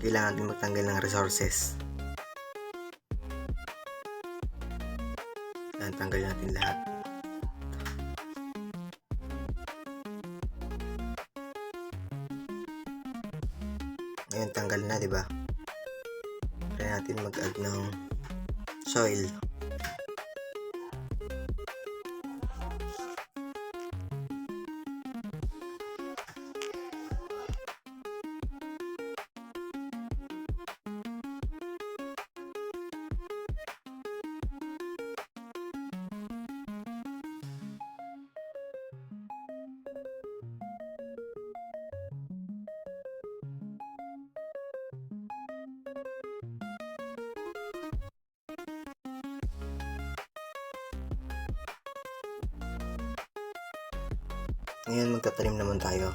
kailangan natin magtanggal ng resources. Yan, tanggal natin lahat. Ngayon, tanggal na, di ba? Try natin mag-add ng soil. Ngayon, magtatanim naman tayo.